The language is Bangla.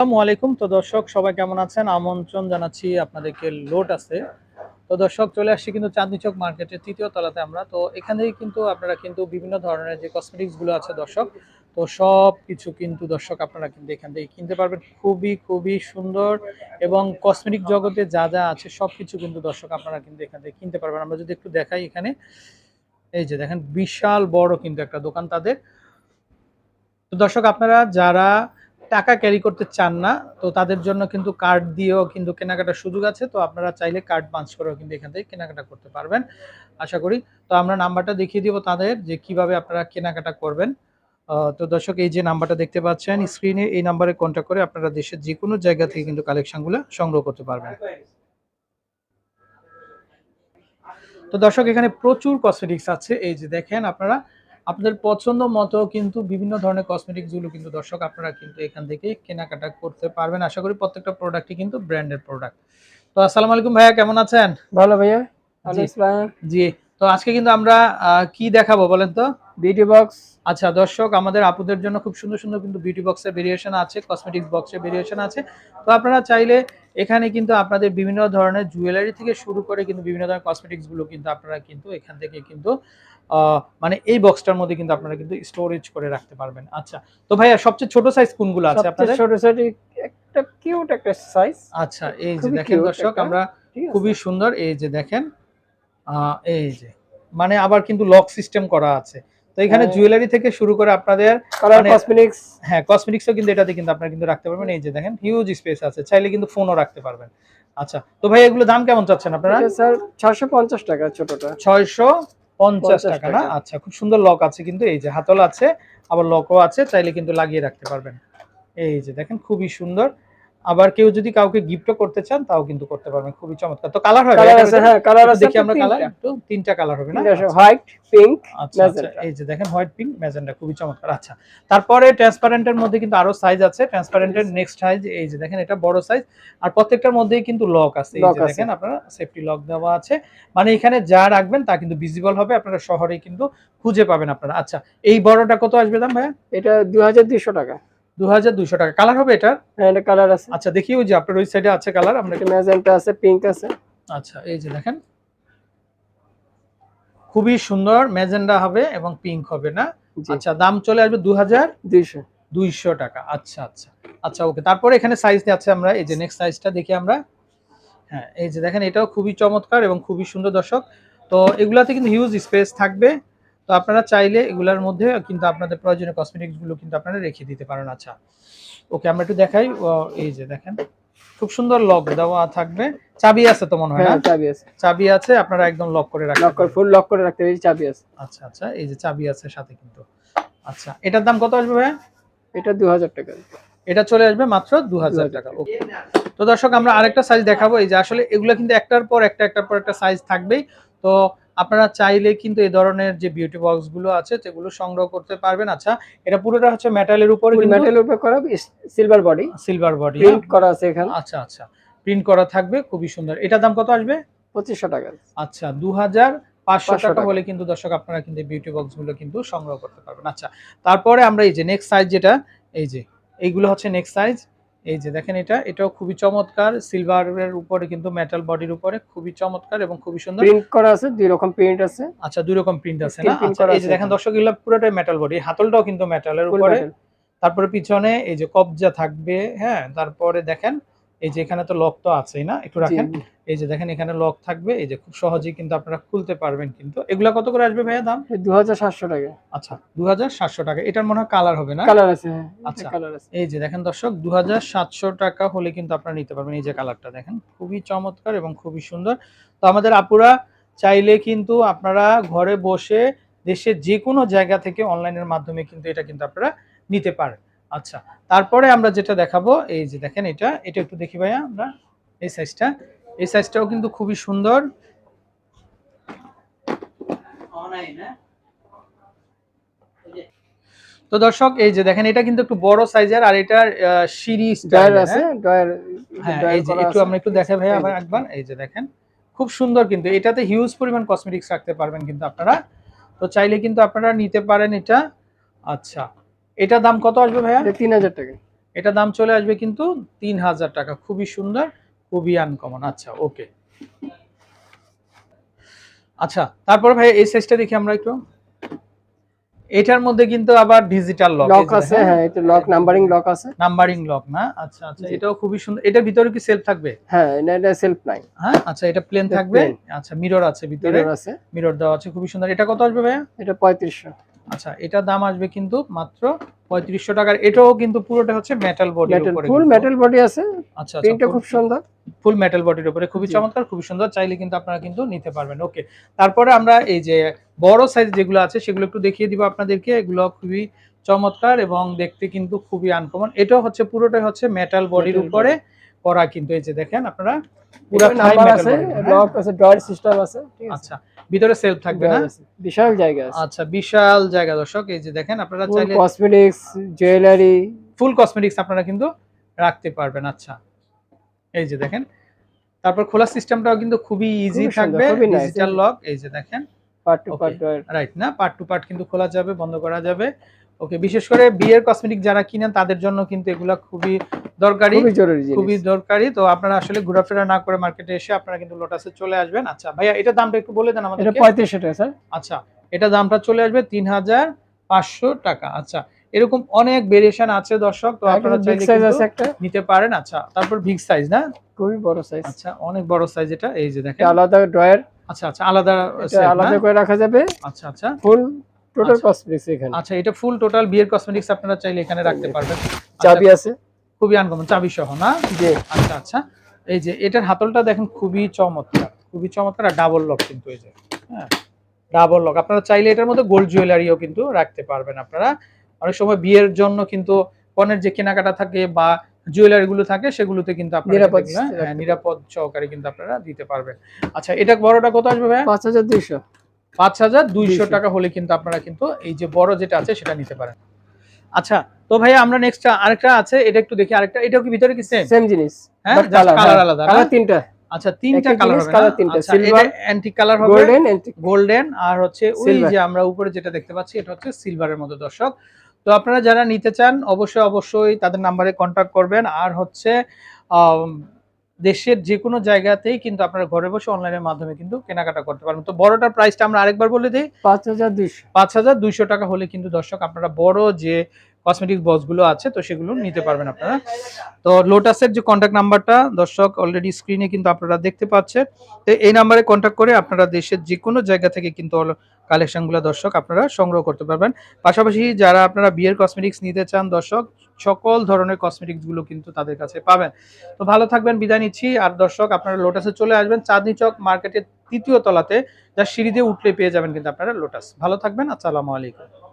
আসসালামু আলাইকুম। তো দর্শক, সবাই কেমন আছেন? আমন্ত্রণ জানাচ্ছি আপনাদেরকে লোট আছে তো দর্শক, চলে আসছি কিন্তু চাঁদনি চক মার্কেটের তৃতীয় তলাতে আমরা। তো এখান থেকে কিন্তু আপনারা কিন্তু বিভিন্ন ধরনের যে কসমেটিক্সগুলো আছে দর্শক, তো সব কিছু কিন্তু দর্শক আপনারা কিন্তু এখান থেকে কিনতে পারবেন। খুবই খুবই সুন্দর এবং কসমেটিক জগতে যা যা আছে সব কিছু কিন্তু দর্শক আপনারা কিন্তু এখান থেকে কিনতে পারবেন। আমরা যদি একটু দেখাই এখানে। এই যে দেখেন, বিশাল বড় কিন্তু একটা দোকান তাদের। তো দর্শক, আপনারা যারা টাকা ক্যারি করতে চান না, তো তাদের জন্য কিন্তু কার্ড দিয়েও কিন্তু কেনাকাটার সুযোগ আছে, তো আপনারা চাইলে কার্ড পাঞ্চ করেও কিন্তু এখান থেকে কেনাকাটা করতে পারবেন, আশা করি। তো আমরা নাম্বারটা দেখিয়ে দিব তাদের যে কীভাবে আপনারা কেনাকাটা করবেন। তো দর্শক, এই যে নাম্বারটা দেখতে পাচ্ছেন স্ক্রিনে এই নাম্বারে কন্ট্যাক্ট করে আপনারা দেশের যে কোনো জায়গা থেকে কিন্তু কালেকশনগুলো সংগ্রহ করতে পারবেন। তো দর্শক, এখানে প্রচুর কসমেটিক্স আছে, এই যে দেখেন আপনারা আপনাদের পছন্দ মতো কিন্তু বিভিন্ন ধরনের কসমেটিক্সগুলো কিন্তু দর্শক আপনারা কিন্তু এখান থেকে কেনাকাটা করতে পারবেন। আশা করি প্রত্যেকটা প্রোডাক্টই কিন্তু ব্র্যান্ডেড প্রোডাক্ট তো আসসালামু আলাইকুম ভাইয়া কেমন আছেন? ভালো ভাইয়া। জি। তো আজকে কিন্তু আমরা কি দেখাবো বলেন তো? বিউটি বক্স আচ্ছা দর্শক আমাদের আপুদের জন্য খুব সুন্দর সুন্দর কিন্তু বিউটি বক্সের ভেরিয়েশন আছে কসমেটিক্স বক্সের ভেরিয়েশন আছে। তো আপনারা চাইলে এখানে কিন্তু আপনাদের বিভিন্ন ধরনের জুয়েলারি থেকে শুরু করে কিন্তু বিভিন্ন ধরনের কসমেটিক্সগুলো কিন্তু আপনারা কিন্তু এখান থেকে কিন্তু মানে এই বক্সটার মধ্যে কিন্তু আপনারা কিন্তু স্টোরেজ করে রাখতে পারবেন। আচ্ছা তো ভাইয়া সবচেয়ে ছোট সাইজ কোনগুলো আছে আপনাদের? ছোট ছোট একটা কিউট একটা সাইজ আচ্ছা এই যে দেখেন দর্শক আমরা খুবই সুন্দর এই যে দেখেন আহ, এই যে মানে আবার কিন্তু লক সিস্টেম করা আছে। এখানে। জুয়েলারি থেকে শুরু করে আপনাদের কালার মানে- কসমেটিক্স হ্যাঁ কসমেটিক্সও কিন্তু এটাতে কিন্তু আপনারা কিন্তু রাখতে পারবেন। এই যে দেখেন হিউজ স্পেস আছে। চাইলে কিন্তু ফোনও রাখতে পারবেন। আচ্ছা তো ভাই এগুলো দাম কেমন চাচ্ছেন আপনারা? স্যার 650 টাকা ছোটটা। ছয়শো পঞ্চাশ টাকা না? আচ্ছা খুব সুন্দর লক আছে কিন্তু। এই যে হাতল আছে আবার লকও আছে চাইলে কিন্তু লাগিয়ে রাখতে পারবেন। এই যে দেখেন খুবই সুন্দর। আবার কেউ যদি কাউকে গিফটও করতে চান তাও কিন্তু করতে পারবেন। খুবই চমৎকার। তো কালার হবে কালার আছে হ্যাঁ কালার আছে দেখি আমরা কালার একটু তিনটা কালার হবে না? আচ্ছা। হোয়াইট পিঙ্ক আচ্ছা আচ্ছা এই যে দেখেন হোয়াইট পিঙ্ক ম্যাজেন্ডা খুবই চমৎকার। আচ্ছা তারপরে ট্রান্সপারেন্টের মধ্যে কিন্তু আরও সাইজ আছে। ট্রান্সপারেন্টের নেক্সট সাইজ এই যে দেখেন এটা বড় সাইজ আর প্রত্যেকটার মধ্যেই কিন্তু লক আছে। এই যে দেখেন আপনারা সেফটি লক দেওয়া আছে। মানে এখানে যা রাখবেন তা কিন্তু ভিজিবল হবে। আপনারা শহরে কিন্তু খুঁজে পাবেন আপনারা। আচ্ছা এই বড়টা কত আসবে দাম ভাইয়া? এটা 2200 টাকা। দু হাজার দুইশো টাকা। কালার হবে এটা? হ্যাঁ এটা কালার আছে। আচ্ছা দেখি ওই যে আপনার ওই সাইডে আছে কালার আমরা এটা ম্যাজেন্টা আছে পিঙ্ক আছে। আচ্ছা এই যে দেখেন। খুবই সুন্দর ম্যাজেন্ডা হবে এবং পিঙ্ক হবে না? আচ্ছা দাম চলে আসবে দু হাজার 200 দুইশো টাকা। আচ্ছা আচ্ছা। আচ্ছা ওকে তারপরে এখানে সাইজ আছে আমরা এই যে নেক্সট সাইজটা দেখি আমরা। হ্যাঁ এই যে দেখেন এটাও খুবই চমৎকার এবং খুবই সুন্দর দর্শক। তো এগুলাতে কিন্তু হিউজ স্পেস থাকবে। তো আপনারা চাইলে এগুলার মধ্যে কিন্তু আপনাদের প্রয়োজনীয় কসমেটিক্সগুলো কিন্তু আপনারা রেখে দিতে পারেন। আচ্ছা ওকে আমরা একটু দেখাই। ও, এই যে দেখেন খুব সুন্দর লক দেওয়া থাকবে। চাবি আছে তো মনে হয় না? হ্যাঁ চাবি আছে। চাবি আছে আপনারা একদম লক করে রাখতে লক করে ফুল লক করে রাখতে হবে চাবি আছে। আচ্ছা আচ্ছা এই যে চাবি আছে সাথে কিন্তু। আচ্ছা এটার দাম কত আসবে ভাইয়া? এটা 2000 টাকা। এটা চলে আসবে মাত্র দু 2000 টাকা ওকে। তো দর্শক আমরা আরেকটা সাইজ দেখাবো। এই যে আসলে এগুলো কিন্তু একটার পর একটা একটার পর একটা সাইজ থাকবেই। তো আপনারা চাইলে কিন্তু এই ধরনের যে বিউটি বক্সগুলো আছে সেগুলো সংগ্রহ করতে পারবেন। আচ্ছা এটা পুরোটা হচ্ছে মেটালের উপরে মেটালের উপর করা silver body silver body print করা আছে এখানে। আচ্ছা আচ্ছা। প্রিন্ট করা থাকবে খুবই সুন্দর। এটার দাম কত আসবে? 2500 টাকা। আচ্ছা দু হাজার পাঁচশো টাকা। হলে কিন্তু দর্শক আপনারা কিন্তু বিউটি বক্সগুলো কিন্তু সংগ্রহ করতে পারবেন। আচ্ছা তারপরে আমরা এই যে নেক্সট সাইজ যেটা এই যে এইগুলো হচ্ছে নেক্সট সাইজ এই যে দেখেন এটা এটাও খুবই চমৎকার। সিলভারের উপরে কিন্তু মেটাল বডির উপরে খুবই চমৎকার এবং খুবই সুন্দর। প্রিন্ট করা আছে দুই রকম প্রিন্ট আছে। আচ্ছা দুই রকম প্রিন্ট আছে না? আচ্ছা এই যে দেখেন। দর্শক এগুলো পুরোটাই মেটাল বডি হাতলটাও কিন্তু মেটালের উপরে। তারপরে পিছনে এই যে কবজা থাকবে হ্যাঁ তারপরে দেখেন এই যে এখানে তো লক তো আছেই না? একটু রাখেন। এই যে দেখেন এখানে লক থাকবে। এই যে খুব সহজেই কিন্তু আপনারা খুলতে পারবেন কিন্তু। এগুলা কত করে আসবে ভাইয়া দাম? এই 2700 টাকা। আচ্ছা দু সাতশো টাকা। এটার মনে হয় কালার হবে না? কালার আছে হ্যাঁ। আচ্ছা। কালার আছে। এই যে দেখেন দর্শক দু সাতশো টাকা হলে কিন্তু আপনারা নিতে পারবেন। এই যে কালারটা দেখেন খুবই চমৎকার এবং খুবই সুন্দর। তো আমাদের আপুরা চাইলে কিন্তু আপনারা ঘরে বসে দেশের যে কোনো জায়গা থেকে অনলাইনের মাধ্যমে কিন্তু এটা কিন্তু আপনারা নিতে পারেন। আচ্ছা তারপরে আমরা যেটা দেখাবো এই যে দেখেন এটা এটা একটু দেখি ভাইয়া আমরা এই সাইজটা এই সাইজটাও কিন্তু খুবই সুন্দর। তো দর্শক এই যে দেখেন এটা কিন্তু একটু বড় সাইজের আর এটার সিঁড়ি ড্রয়ার আছে ড্রয়ার হ্যাঁ এই যে একটু আমরা একটু দেখাই ভাই আবার একবার। এই যে দেখেন খুব সুন্দর কিন্তু এটাতে হিউজ পরিমাণ কসমেটিক্স রাখতে পারবেন কিন্তু আপনারা। তো চাইলে কিন্তু আপনারা নিতে পারেন এটা। আচ্ছা এটা দাম কত আসবে ভাইয়া? তিন হাজার টাকা। এটা দাম চলে আসবে কিন্তু তিন হাজার টাকা। খুবই সুন্দর খুবই আনকমন আচ্ছা ওকে আচ্ছা তারপর ভাই এই সাইজটা দেখি আমরা একটু। এটার মধ্যে কিন্তু আবার ডিজিটাল লক লক আছে হ্যাঁ? এটা লক নাম্বারিং লক আছে। নাম্বারিং লক না? আচ্ছা আচ্ছা এটাও খুবই সুন্দর। এটার ভিতরে কি সেলফ থাকবে? হ্যাঁ এটা এটা সেলফ নাই। হ্যাঁ আচ্ছা এটা প্লেন থাকবে? আচ্ছা মিরর আছে ভিতরে। মিরর আছে। মিরর দেওয়া আছে খুবই সুন্দর। এটা কত আসবে ভাইয়া? এটা পঁয়ত্রিশশো। আচ্ছা এটা দাম আসবে কিন্তু মাত্র পঁয়ত্রিশশো টাকার। এটাও কিন্তু পুরোটা হচ্ছে মেটাল উপরে ফুল মেটাল বডি আছে। আচ্ছা প্রিন্টটা খুব সুন্দর। ফুল মেটাল বডির উপরে খুবই চমৎকার খুবই সুন্দর। চাইলে কিন্তু আপনারা কিন্তু নিতে পারবেন। ওকে তারপরে আমরা এই যে বড় সাইজ যেগুলো আছে সেগুলো একটু দেখিয়ে দিব আপনাদেরকে। এগুলো খুবই চমৎকার এবং দেখতে কিন্তু খুবই আনকমন এটাও হচ্ছে পুরোটাই হচ্ছে মেটাল বডির উপরে। করা কিন্তু এই যে দেখেন আপনারা পুরো নাম্বার আছে লক আছে ডয়ার সিস্টেম আছে ঠিক আছে? আচ্ছা ভিতরে সেলফ থাকবে না? বিশাল জায়গা আছে। আচ্ছা বিশাল জায়গা দর্শক এই যে দেখেন আপনারা চাইলে কসমেটিক্স জুয়েলারি ফুল কসমেটিক্স আপনারা কিন্তু রাখতে পারবেন আচ্ছা। এই যে দেখেন তারপর খোলা সিস্টেমটাও কিন্তু খুবই ইজি থাকবে ডিজিটাল লক এই যে দেখেন। পার্ট টু পার্ট রাইট না? পার্ট টু পার্ট কিন্তু খোলা যাবে বন্ধ করা যাবে। ওকে বিশেষ করে বিয়ের কসমেটিক যারা কিনেন তাদের জন্য কিন্তু এগুলা খুবই দরকারি খুবই জরুরি খুবই দরকারি। তো আপনারা আসলে ঘোরাফেরা না করে মার্কেটে এসে আপনারা কিন্তু লোটাসে চলে আসবেন। আচ্ছা ভাইয়া এটা দামটা একটু বলে দেন আমাদের এটা আমাদের পঁয়ত্রিশশো টাকা স্যার। আচ্ছা এটা দামটা চলে আসবে তিন হাজার পাঁচশো টাকা। আচ্ছা এরকম অনেক ভেরিয়েশন আছে দর্শক তো আপনারা চাইলে সাইজ আছে একটা। নিতে পারেন। আচ্ছা তারপর বিগ সাইজ না? খুবই বড় সাইজ আচ্ছা অনেক বড় সাইজ এটা। এই যে দেখেন। আলাদা ড্রয়ার আচ্ছা আচ্ছা আলাদা আলাদা করে রাখা যাবে। আচ্ছা আচ্ছা। ফুল টোটাল আচ্ছা। কসমেটিক্স এখানে। আচ্ছা এটা ফুল টোটাল বিয়ের কসমেটিক্স আপনারা চাইলে এখানে রাখতে পারবেন। আচ্ছা, চাবি আছে। খুবই আনকমন চাবি সহ না? জি। আচ্ছা আচ্ছা। এই যে এটার হাতলটা দেখেন খুবই চমৎকার খুবই চমৎকার আর ডাবল লক কিন্তু এই যে হ্যাঁ ডাবল লক আপনারা চাইলে এটার মধ্যে গোল্ড জুয়েলারিও কিন্তু রাখতে পারবেন আপনারা। অনেক সময় বিয়ের জন্য কিন্তু কনের যে কেনাকাটা থাকে বা জুয়েলারি গুলো থাকে সেগুলোতে কিন্তু আপনারা হ্যাঁ, নিরাপদ সহকারে কিন্তু আপনারা দিতে পারবেন। আচ্ছা এটা বড়টা কত আসবে ভাই পাঁচ হাজার দুইশো। পাঁচ হাজার দুইশো 200 টাকা হলে কিন্তু আপনারা কিন্তু এই যে বড় যেটা আছে সেটা নিতে পারেন। আচ্ছা তো ভাইয়া আমরা নেক্সট আরেকটা আছে এটা একটু দেখি আরেকটা এটাও কি ভিতরে কি সেম সেম জিনিস। হ্যাঁ, কালার আলাদা, কালার তিনটা। আচ্ছা তিনটা কালার হবে colour তিনটা, এটা অ্যান্টিক কালার হবে গোল্ডেন গোল্ডেন আর হচ্ছে ওই যে আমরা উপরে যেটা দেখতে পাচ্ছি এটা হচ্ছে সিলভারের মতো দর্শক। তো আপনারা যারা নিতে চান অবশ্যই অবশ্যই তাদের নাম্বারে কন্ট্যাক্ট করবেন আর হচ্ছে দেশের যে কোনো জায়গাতেই কিন্তু আপনারা ঘরে বসে অনলাইনের মাধ্যমে কিন্তু কেনাকাটা করতে পারবেন। তো বড়টার প্রাইসটা আমরা আরেকবার বলে দিই। পাঁচ হাজার দুইশো। পাঁচ হাজার দুইশো টাকা হলে কিন্তু দর্শক আপনারা বড় যে কসমেটিক বক্সগুলো আছে, তো সেগুলো নিতে পারবেন আপনারা। তো লোটাসের যে কন্ট্যাক্ট নাম্বারটা দর্শক অলরেডি স্ক্রিনে কিন্তু আপনারা দেখতে পাচ্ছেন। তো এই নাম্বারে কন্ট্যাক্ট করে আপনারা দেশের যে কোনো জায়গা থেকে কিন্তু কালেকশনগুলো দর্শক আপনারা সংগ্রহ করতে পারবেন। পাশাপাশি যারা আপনারা বিয়ের কসমেটিক্স নিতে চান, দর্শক, সকল ধরনের কসমেটিক্সগুলো কিন্তু তাদের কাছে পাবেন। তো ভালো থাকবেন, বিদায় নিচ্ছি। আর দর্শক, আপনারা লোটাসে চলে আসবেন চাঁদনি চক মার্কেটের তৃতীয় তলাতে, যা সিঁড়ি দিয়ে উঠলে পেয়ে যাবেন কিন্তু আপনারা লোটাস ভালো থাকবেন, আসসালামু আলাইকুম।